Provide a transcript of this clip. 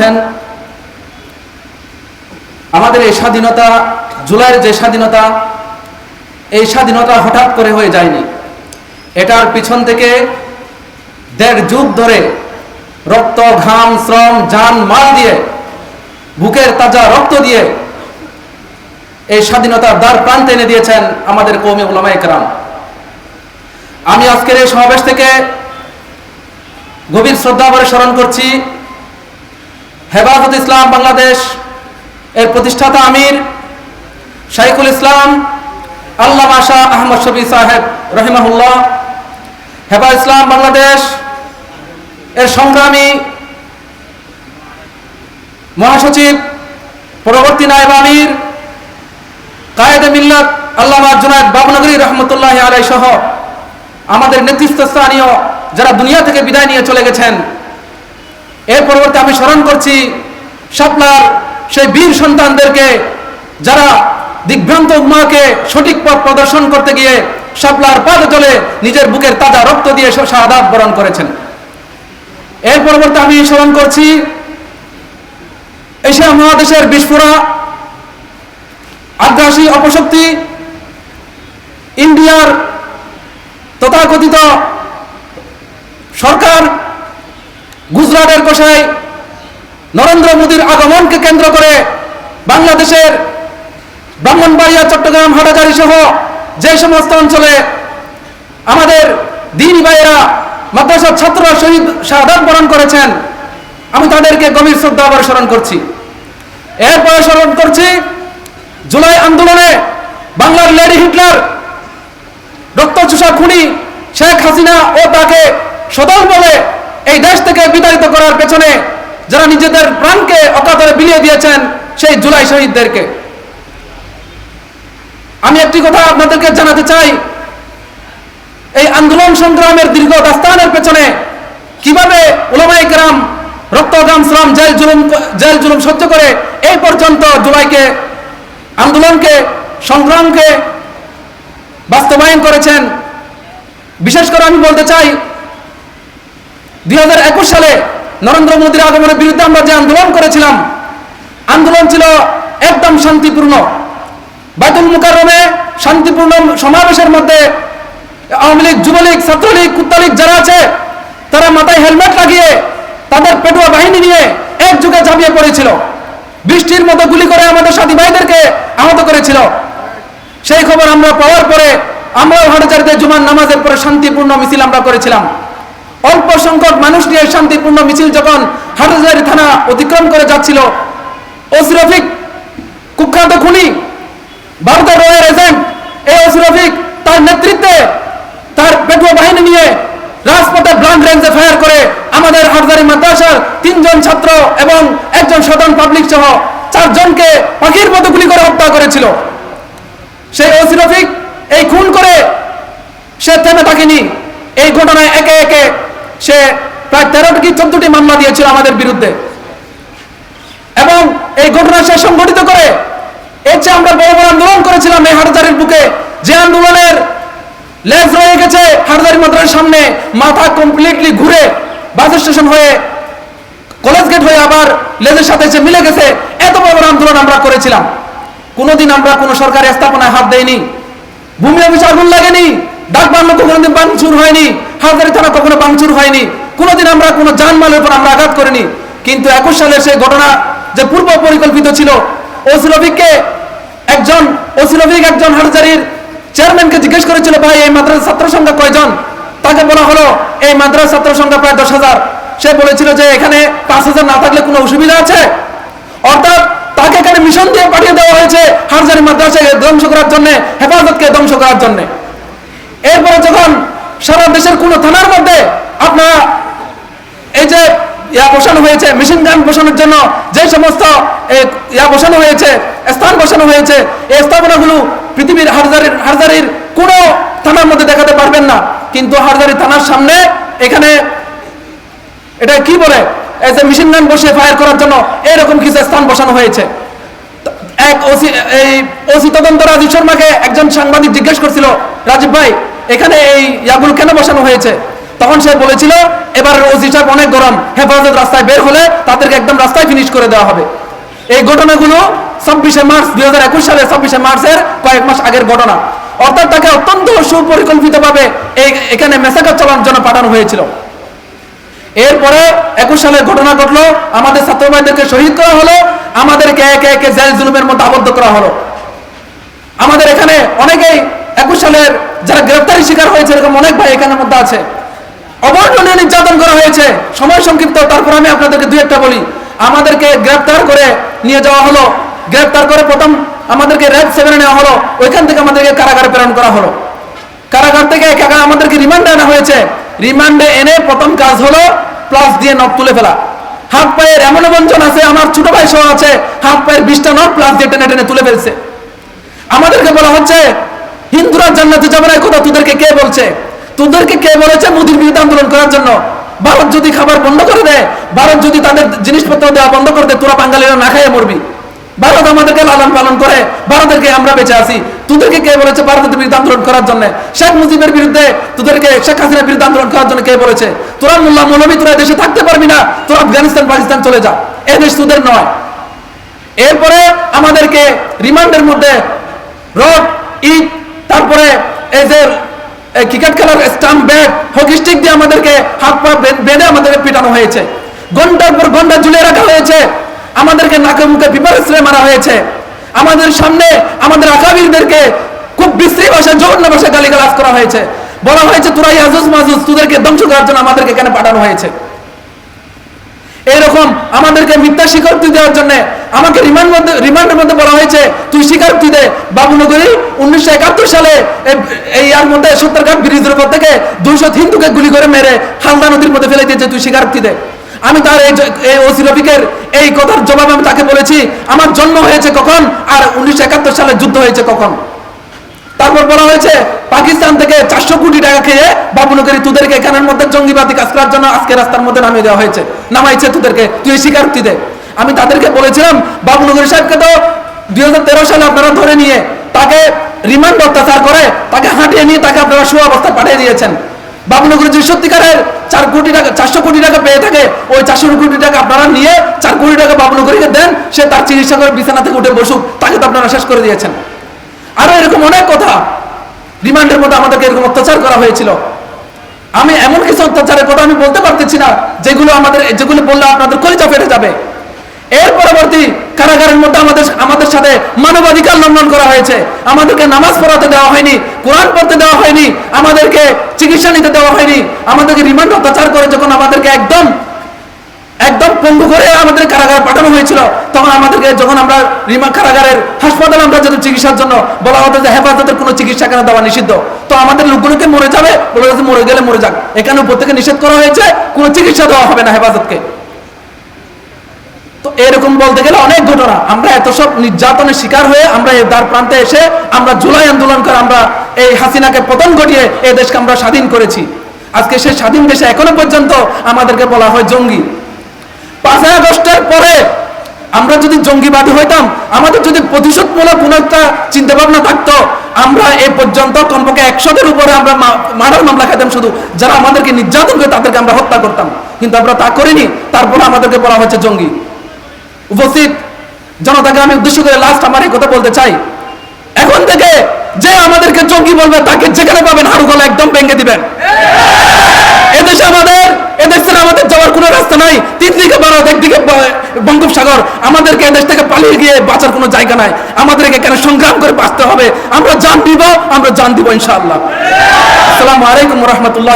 বলছেন, আমাদের এই স্বাধীনতা, জুলাইয়ের যে স্বাধীনতা, এই স্বাধীনতা হঠাৎ করে হয়ে যায়নি। এটার পিছন থেকে দেড় যুগ ধরে রক্ত, ঘাম, শ্রম, যান, মাল দিয়ে, বুকের তাজা রক্ত দিয়ে এই স্বাধীনতার দ্বার প্রান্তে এনে দিয়েছেন আমাদের কৌমি ওলামা একরাম আমি আজকের এই সমাবেশ থেকে গভীর শ্রদ্ধা ভরে স্মরণ করছি। হেফাজত ইসলাম বাংলাদেশ, এর প্রতিষ্ঠাতা আমির শাইখুল ইসলাম আল্লাহ শাহ আহমদ শফি সাহেব রহিমাহুল্লাহ। হেফা ইসলাম বাংলাদেশ, এর সংগ্রামী মহাসচিব, পরবর্তী নায়েব আমির, কায়েদে মিল্লাত আল্লামা জুনায়দ বাবনগরী রহমতুল্লাহ আলাই সহ আমাদের নেতৃত্বস্থানীয় যারা দুনিয়া থেকে বিদায় নিয়ে চলে গেছেন এর পরবর্তী আমি স্মরণ করছি শাপলার সেই বীর সন্তানদেরকে যারা দিগ্ভ্রান্ত উম্মাকে সঠিক পথ প্রদর্শন করতে গিয়ে শাপলার পাদ জলে নিজের বুকের তাজা রক্ত দিয়ে শাহাদাত বরণ করেছেন। এর পরবর্তী আমি স্মরণ করছি এশিয়া মহাদেশের বিস্ফোরা, আগ্রাসী অপশক্তি, ইন্ডিয়ার তথাকথিত সরকার গুজরাটের কোষায় নরেন্দ্র মোদীর আগমনকে কেন্দ্র করে বাংলাদেশের ব্রাহ্মণবাড়িয়া, চট্টগ্রাম, হাটাজারি সহ যে সমস্ত অঞ্চলে আমাদের দিন ভাইয়েরা, মাদ্রাসার ছাত্ররা শহীদ শাহাদাত বরণ করেছেন, আমি তাদেরকে গভীর শ্রদ্ধা আবার স্মরণ করছি। এরপরে স্মরণ করছি, জুলাই আন্দোলনে বাংলার লেডি হিটলার রক্তচোষা খুনি শেখ হাসিনা ও তাকে সদল বলে এই দেশ থেকে বিতাড়িত করার পেছনে যারা নিজেদের প্রাণকে অকাতরে বিলিয়ে দিয়েছেন, সেই জুলাই শহীদদেরকে। আমি একটি কথা আপনাদেরকে জানাতে চাই। এই আন্দোলন সংগ্রামের দীর্ঘ দাস্তানের পেছনে কীভাবে ওলামাই গ্রাম রক্তগ্রাম শ্রম জেল জুলুম জেল জুলুম সহ্য করে এই পর্যন্ত জুলাইকে, আন্দোলনকে, সংগ্রামকে বাস্তবায়ন করেছেন। বিশেষ করে আমি বলতে চাই দুই হাজার একুশ সালে নরেন্দ্র মোদীর আগমনের বিরুদ্ধে আমরা যে আন্দোলন করেছিলাম, আন্দোলন ছিল একদম শান্তিপূর্ণ। বাইতুল মুকাররমে শান্তিপূর্ণ সমাবেশের মধ্যে আওয়ামী লীগ, যুবলীগ, ছাত্রলীগ, কুত্তালীগ যারা আছে, তারা মাথায় হেলমেট লাগিয়ে তাদের পেটুয়া বাহিনী নিয়ে এক যুগে ঝাঁপিয়ে পড়েছিল। বৃষ্টির মতো গুলি করে আমাদের সাথী ভাইদেরকে আহত করেছিল। সেই খবর আমরা পাওয়ার পরে আমরাও হাটাচারিতে জুমার নামাজের পরে শান্তিপূর্ণ মিছিল আমরা করেছিলাম। অল্প সংখ্যক মানুষ নিয়ে শান্তিপূর্ণ মিছিল যখন হাটাচারি থানা অতিক্রম করে যাচ্ছিল ওসি রফিক কুখ্যাত খুনি ভারতের রয়ের এজেন্ট এই ওসি রফিক তার নেতৃত্বে তার পেটুয়া বাহিনী নিয়ে রাজপথে ব্লান্ড রেঞ্জে ফায়ার করে আমাদের হাটদারি মাদ্রাসার তিনজন ছাত্র এবং একজন সাধারণ পাবলিক সহ চারজনকে পাখির মতো গুলি করে হত্যা করেছিল। সেই ওসি রফিক এই খুন করে সে থেমে থাকেনি। এই ঘটনায় একে একে সে প্রায় তেরোটি কি চোদ্দটি মামলা দিয়েছিল আমাদের বিরুদ্ধে। এবং এই ঘটনা সে সংগঠিত করে। এর চেয়ে আমরা বড় বড় আন্দোলন করেছিলাম এই হাটজারির বুকে। যে আন্দোলনের লেজ রয়ে গেছে হাটজারি মাদ্রাসার সামনে, মাথা কমপ্লিটলি ঘুরে বাস স্টেশন হয়ে, কলেজ গেট হয়ে আবার লেজের সাথে এসে মিলে গেছে, এত বড় বড় আন্দোলন আমরা করেছিলাম। কোনোদিন আমরা কোনো সরকারি স্থাপনায় হাত দেয়নি ভূমি অফিসে আগুন লাগেনি, ডাক বাংলো কোনোদিন বাংচুর হয়নি। হাজারি থানা কখনো বাংচুর হয়নি। কোনোদিন আমরা কোনো জানমালের উপর আমরা আঘাত করিনি। কিন্তু একুশ সালের সেই ঘটনা যে পূর্ব পরিকল্পিত ছিল ওসিলভিককে একজন ওসিলভিক একজন হাটজারির চেয়ারম্যানকে জিজ্ঞেস করেছিল, ভাই, এই মাদ্রাসার ছাত্র সংখ্যা কয়জন? তাকে বলা হলো, এই মাদ্রাসার ছাত্র সংখ্যা প্রায় দশ হাজার। সে বলেছিল যে, এখানে পাঁচ হাজার না থাকলে কোনো অসুবিধা আছে? অর্থাৎ তাকে এখানে মিশন দিয়ে পাঠিয়ে দেওয়া হয়েছে হারজারি মাদ্রাসাকে ধ্বংস করার জন্য, হেফাজতকে ধ্বংস করার জন্য। এরপরে যখন সারা দেশের কোন থানার মধ্যে আপনারা এই যে ইয়া বসানো হয়েছে মেশিন গান বসানোর জন্য যে সমস্ত ইয়া বসানো হয়েছে, স্থান বসানো হয়েছে, এই স্থাপনাগুলো পৃথিবীর হারজারির হারজারির কোনো থানার মধ্যে দেখাতে পারবেন না। কিন্তু হারজারি থানার সামনে এখানে এটা কি বলে? এই যে মেশিন গান বসে ফায়ার করার জন্য এরকম কিছু স্থান বসানো হয়েছে। এক ওসি, এই ওসি তদন্ত রাজীব শর্মাকে একজন সাংবাদিক জিজ্ঞেস করছিল, রাজীব ভাই এখানে এই ইয়াগুলো কেন বসানো হয়েছে? তখন সে বলেছিল, এবার সাহেব অনেক গরম, হেফাজত রাস্তায় বের হলে তাদেরকে একদম রাস্তায় ফিনিশ করে দেওয়া হবে। এই ঘটনাগুলো ছাব্বিশে মার্চ, দুই হাজার একুশ সালের ছাব্বিশে মার্চের কয়েক মাস আগের ঘটনা। অর্থাৎ তাকে অত্যন্ত সুপরিকল্পিতভাবে এই, এখানে মেসাকার চালানোর জন্য পাঠানো হয়েছিল। এরপরে একুশ সালের ঘটনা ঘটলো, আমাদের ছাত্র ভাইদেরকে শহীদ করা হলো, আমাদেরকে একে একে জেল জুলুমের মধ্যে আবদ্ধ করা হলো। আমাদের এখানে অনেকেই একুশ সালের যারা গ্রেফতারি শিকার হয়েছে, এরকম অনেক ভাই এখানের মধ্যে আছে। অবর্ণনীয় নির্যাতন করা হয়েছে। সময় সংক্ষিপ্ত, তারপর আমি আপনাদেরকে দু একটা বলি। আমাদেরকে গ্রেফতার করে নিয়ে যাওয়া হলো। গ্রেফতার করে প্রথম আমাদেরকে র্যাব সেভেনে নেওয়া হলো। ওইখান থেকে আমাদেরকে কারাগারে প্রেরণ করা হলো। কারাগার থেকে একা আমাদেরকে রিমান্ডে আনা হয়েছে। রিমান্ডে এনে প্রথম কাজ হলো প্লাস দিয়ে নখ তুলে ফেলা। হাত পায়ের এমন বঞ্চন আছে, আমার ছোট ভাই সহ আছে, হাত পায়ের বিশটা নখ প্লাস দিয়ে টেনে টেনে তুলে ফেলছে। আমাদেরকে বলা হচ্ছে হিন্দুরা জান্নাতে যাবে না কথা তোদেরকে কে বলছে? তোদেরকে কে বলেছে মোদির বিরুদ্ধে আন্দোলন করার জন্য? ভারত যদি খাবার বন্ধ করে দেয় ভারত যদি তাদের জিনিসপত্র দেওয়া বন্ধ করে দেয়, তোরা বাঙালিরা না খাইয়ে মরবি। ভারত আমাদেরকে লালন পালন করে ভারতেরকে আমরা বেঁচে আছি। তোদেরকে কে বলেছে ভারতের বিরুদ্ধে আন্দোলন করার জন্য? শেখ মুজিবের বিরুদ্ধে তোদেরকে, শেখ হাসিনার বিরুদ্ধে আন্দোলন করার জন্য কে বলেছে? তোরা মোল্লা মৌলবী তোরা দেশে থাকতে পারবি না। তোরা আফগানিস্তান, পাকিস্তান চলে যা। এ দেশ তোদের নয়। এরপরে আমাদেরকে রিমান্ডের মধ্যে রড, ইট তারপরে এই যে ক্রিকেট খেলার স্টাম্প ব্যাট হকি স্টিক দিয়ে আমাদেরকে হাত পা বেঁধে আমাদেরকে পিটানো হয়েছে। ঘণ্টার পর ঘণ্টা ঝুলিয়ে রাখা হয়েছে। আমাদেরকে নাকে মুখে স্প্রে মারা হয়েছে। আমাদের সামনে আমাদের আকাবিরদেরকে খুব বিশ্রী ভাষায়, জঘন্য ভাষায় গালিগালাজ করা হয়েছে। বলা হয়েছে, তোরা ইয়াজুজ মাজুজ, তোদেরকে ধ্বংস করার জন্য আমাদেরকে এখানে পাঠানো হয়েছে। এইরকম আমাদেরকে মিথ্যা স্বীকারোক্তি দেওয়ার জন্য আমাকে রিমান্ড মধ্যে রিমান্ডের মধ্যে বলা হয়েছে, তুই স্বীকারোক্তি দে। বাবুনগরী উনিশশো একাত্তর সালে এই ইয়ার মধ্যে সত্তরঘাট ব্রিজের উপর থেকে দুইশো হিন্দুকে গুলি করে মেরে হালদা নদীর মধ্যে ফেলে দিয়েছে, তুই স্বীকারোক্তি দে। আমি তার এই ওসি রফিকের এই কথার জবাবে আমি তাকে বলেছি, আমার জন্ম হয়েছে কখন আর উনিশশো একাত্তর সালে যুদ্ধ হয়েছে কখন? তারপর বলা হয়েছে, পাকিস্তান থেকে চারশো কোটি টাকা খেয়ে বাবুনগরী তোদেরকে এখানের মধ্যে জঙ্গিবাদী কাজ করার জন্য আজকে রাস্তার মধ্যে নামিয়ে দেওয়া হয়েছে। নামাইছে তোদেরকে, তুই স্বীকারোক্তি দে। আমি তাদেরকে বলেছিলাম বাবুনগরী সাহেবকে তো দুই সালে আপনারা ধরে নিয়ে তাকে রিমান্ড অত্যাচার করে, তাকে হাঁটিয়ে নিয়ে তাকে আপনারা সু অবস্থায় পাঠিয়ে দিয়েছেন। বাবুনগরী যদি সত্যিকারের চার কোটি টাকা, চারশো কোটি টাকা পেয়ে থাকে, ওই চারশো কোটি টাকা আপনারা নিয়ে চার কোটি টাকা বাবুনগরীকে দেন, সে তার চিকিৎসা করে বিছানা থেকে উঠে বসুক, তাকে তো আপনারা শেষ করে দিয়েছেন। আরও এরকম অনেক কথা রিমান্ডের মধ্যে আমাদেরকে এরকম অত্যাচার করা হয়েছিল। আমি এমন কিছু অত্যাচারের কথা আমি বলতে পারতেছি না, যেগুলো আমাদের যেগুলো বললে আপনাদের কলিজা ফেটে যাবে। এর পরবর্তী কারাগারের মধ্যে আমাদের আমাদের সাথে মানবাধিকার লঙ্ঘন করা হয়েছে। আমাদেরকে নামাজ পড়াতে দেওয়া হয়নি, কোরআন পড়তে দেওয়া হয়নি, আমাদেরকে চিকিৎসা নিতে দেওয়া হয়নি, আমাদেরকে রিমান্ড অত্যাচার করে যখন আমাদেরকে একদম একদম পঙ্গু করে আমাদের কারাগারে পাঠানো হয়েছিল। তখন আমাদেরকে যখন আমরা রিমা কারাগারের হাসপাতালে আমরা যেতে চিকিৎসার জন্য বলা হতো যে হেফাজতের কোনো চিকিৎসা কেন দেওয়া নিষিদ্ধ, তো আমাদের লোকগুলোকে মরে যাবে, বলে যে মরে গেলে মরে যাক। এখানে উপর থেকে নিষেধ করা হয়েছে, কোনো চিকিৎসা দেওয়া হবে না হেফাজতকে। তো এরকম বলতে গেলে অনেক ঘটনা। আমরা এত সব নির্যাতনের শিকার হয়ে আমরা এই দ্বার প্রান্তে এসে আমরা জুলাই আন্দোলন করে আমরা এই হাসিনাকে পতন ঘটিয়ে এই দেশকে আমরা স্বাধীন করেছি। আজকে সেই স্বাধীন দেশে এখনও পর্যন্ত আমাদেরকে বলা হয় জঙ্গি। পাঁচই আগস্টের পরে আমরা যদি জঙ্গিবাদী হইতাম, আমাদের যদি প্রতিশোধমূলক কোনো একটা চিন্তা ভাবনা থাকতো, আমরা এ পর্যন্ত কমপক্ষে একশোদের উপরে আমরা মার্ডার মামলা শুধু। যারা আমাদেরকে নির্যাতন করে তাদেরকে আমরা হত্যা করতাম। কিন্তু আমরা তা করিনি। তারপরে আমাদেরকে বলা হয়েছে জঙ্গি। উপস্থিত জনতাকে আমি উদ্দেশ্য করে লাস্ট আমার এই কথা বলতে চাই। এখন থেকে যে আমাদেরকে জঙ্গি বলবে, তাকে যেখানে পাবেন হাড়ু গলা একদম ভেঙে দিবেন এদেশে আমাদের এদেশে আমাদের যাওয়ার কোনো রাস্তা নাই তিন দিকে ভারত একদিকে বঙ্গোপসাগর। আমাদেরকে এদেশ থেকে পালিয়ে গিয়ে বাঁচার কোনো জায়গা নাই। আমাদেরকে কেন সংগ্রাম করে বাঁচতে হবে? আমরা জান দিব, আমরা জান দিব ইনশাআল্লাহ। আসসালামু আলাইকুম রহমতুল্লাহ